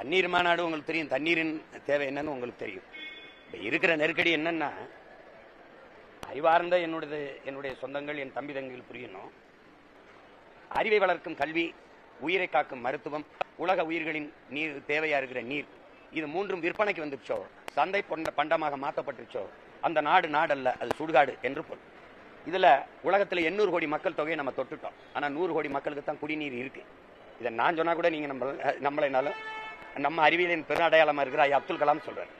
தண்ணீர் மாநாடு உங்களுக்கு தெரியும். தண்ணீரின் தேவை என்னன்னு உங்களுக்கு தெரியும். இப்போ இருக்கிற நெருக்கடி என்னன்னா அறிவார்ந்த என்னுடைய என்னுடைய சொந்தங்கள் என் தம்பி தங்கிகள் புரியணும். அறிவை வளர்க்கும் கல்வி உயிரை காக்கும் மருத்துவம் உலக உயிர்களின் நீர் தேவையா இருக்கிற நீர் இது மூன்றும் விற்பனைக்கு வந்துருச்சோ? சந்தை பொண்ட பண்டமாக மாற்றப்பட்டுருச்சோ அந்த நாடு நாடல்ல அது சுடுகாடு என்று பொருள். இதுல உலகத்துல எண்ணூறு கோடி மக்கள் தொகையை நம்ம தொட்டுட்டோம். ஆனா நூறு கோடி மக்களுக்கு தான் குடிநீர் இருக்கு. இதை நான் சொன்னா கூட நீங்க நம்ம நம்மளைனாலும் நம்ம அறிவியலின் பெருநடையாளமா இருக்கிற ஐயா அப்துல் கலாம் சொல்றாரு.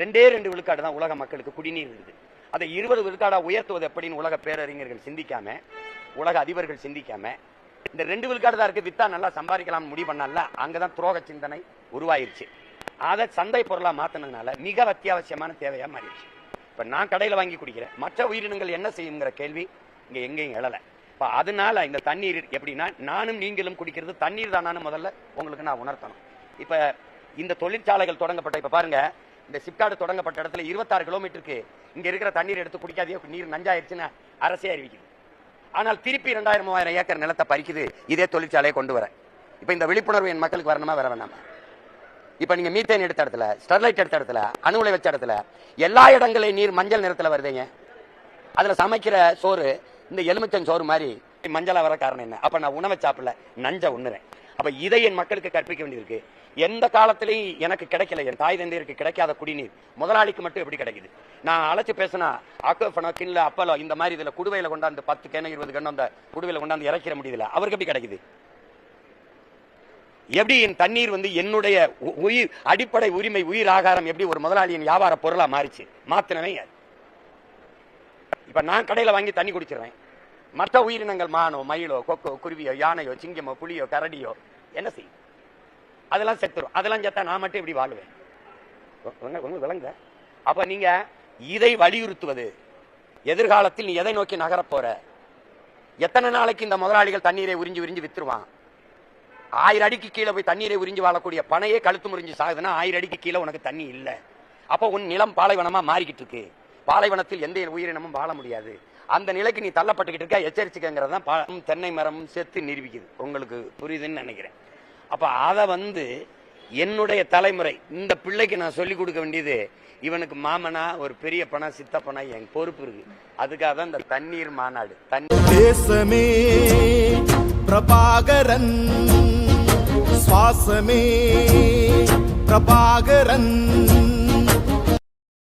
ரெண்டே ரெண்டு விழுக்காடு தான் உலக மக்களுக்கு குடிநீர் இருக்குது. அதை இருபது விழுக்காடா உயர்த்துவது எப்படின்னு உலக பேரறிஞர்கள் சிந்திக்காம உலக அதிபர்கள் சிந்திக்காம இந்த ரெண்டு விழுக்காடு தான் இருக்கு வித்தா நல்லா சம்பாதிக்கலாம் முடிவு பண்ணல அங்கதான் துரோக சிந்தனை உருவாயிருச்சு. அதை சந்தை பொருளா மாத்தினதுனால மிக அத்தியாவசியமான தேவையா மாறிடுச்சு. இப்ப நான் கடையில வாங்கி குடிக்கிறேன். மற்ற உயிரினங்கள் என்ன செய்யுங்கிற கேள்வி இங்க எங்கேயும் எழல. இப்ப அதனால இந்த தண்ணீர் எப்படின்னா நானும் நீங்களும் குடிக்கிறது தண்ணீர் தானான்னு முதல்ல உங்களுக்கு நான் உணர்த்தணும். இப்ப இந்த தொழிற்சாலைகள் தொடங்கப்பட்ட இப்ப பாருங்க இந்த சிப்காடு தொடங்கப்பட்ட இடத்துல இருபத்தாறு கிலோமீட்டருக்கு இங்க இருக்கிற தண்ணீர் எடுத்து குடிக்காதே நீர் நஞ்சாயிருச்சுன்னு அரசே அறிவிக்குது. ஆனால் திருப்பி ரெண்டாயிரம் மூவாயிரம் ஏக்கர் நிலத்தை பறிக்குது இதே தொழிற்சாலையை கொண்டு வர. இப்ப இந்த விழிப்புணர்வு என் மக்களுக்கு வரணுமா வர வேணாமா? இப்ப நீங்க மீத்தேன் எடுத்த இடத்துல ஸ்டெர்லைட் எடுத்த இடத்துல அணு உலை வச்ச இடத்துல எல்லா இடங்களையும் நீர் மஞ்சள் நிறத்துல வருதுங்க. அதுல சமைக்கிற சோறு இந்த எலுமிச்சன் சோறு மாதிரி மஞ்சளா வர காரணம் என்ன? அப்ப நான் உணவை சாப்பிடல நஞ்ச உண்ணுறேன். அப்ப இதை என் மக்களுக்கு கற்பிக்க வேண்டியிருக்கு. எந்த காலத்திலையும் எனக்கு கிடைக்கல. என் தாய் தந்தையருக்கு கிடைக்காத குடிநீர். முதலாளிக்கு மட்டும் எப்படி கிடைக்குது? நான் அழைச்சி பேசினா அக்கோஃபனோ கிண்ல அப்பலோ இந்த மாதிரி இதுல குடுவையில கொண்டாந்து பத்து கேன இருபது கண்ணு அந்த குடுவையில கொண்டாந்து இறக்கிற முடியல. அவருக்கு எப்படி கிடைக்குது? எப்படி என் தண்ணீர் வந்து என்னுடைய உ- உயிர் அடிப்படை உரிமை உயிர் ஆகாரம் எப்படி ஒரு முதலாளியின் வியாபார பொருளா மாறிச்சு? மாத்தினவன் இப்போ இப்ப நான் கடையில வாங்கி தண்ணி குடிச்சிடுறேன். மற்ற உயிரினங்கள் மானோ மயிலோ கொக்கோ குருவியோ யானையோ சிங்கமோ புலியோ கரடியோ என்ன செய்யும்? அதெல்லாம் செத்துரும். அதெல்லாம் செத்தா நான் மட்டும் இப்படி வாழுவேன். உங்களுக்கு விளங்க அப்ப நீங்க இதை வலியுறுத்துவது. எதிர்காலத்தில் நீ எதை நோக்கி நகரப்போற? எத்தனை நாளைக்கு இந்த முதலாளிகள் தண்ணீரை உறிஞ்சி உறிஞ்சி வித்துருவான்? ஆயிரம் அடிக்கு கீழே போய் தண்ணீரை உறிஞ்சி வாழக்கூடிய பனையே கழுத்து முறிஞ்சு சாகுதுன்னா ஆயிரம் அடிக்கு கீழே உனக்கு தண்ணி இல்லை. அப்போ உன் நிலம் பாலைவனமா மாறிக்கிட்டு இருக்கு. பாலைவனத்தில் எந்த உயிரினமும் வாழ முடியாது. அந்த நிலைக்கு நீ தள்ளப்பட்டுக்கிட்டு இருக்க எச்சரிச்சுக்கங்கிறது தான் தென்னை மரமும் சேர்த்து நிரூபிக்குது. உங்களுக்கு புரியுதுன்னு நினைக்கிறேன். அப்போ அதை வந்து என்னுடைய தலைமுறை இந்த பிள்ளைக்கு நான் சொல்லிக் கொடுக்க வேண்டியது இவனுக்கு மாமனா ஒரு பெரிய பணா சித்தப்பனா என் பொறுப்பு இருக்கு. அதுக்காக தான் இந்த தண்ணீர் மாநாடு. தண்ணீர் தேசமே பிரபாகரன். சுவாசமே பிரபாகரன்.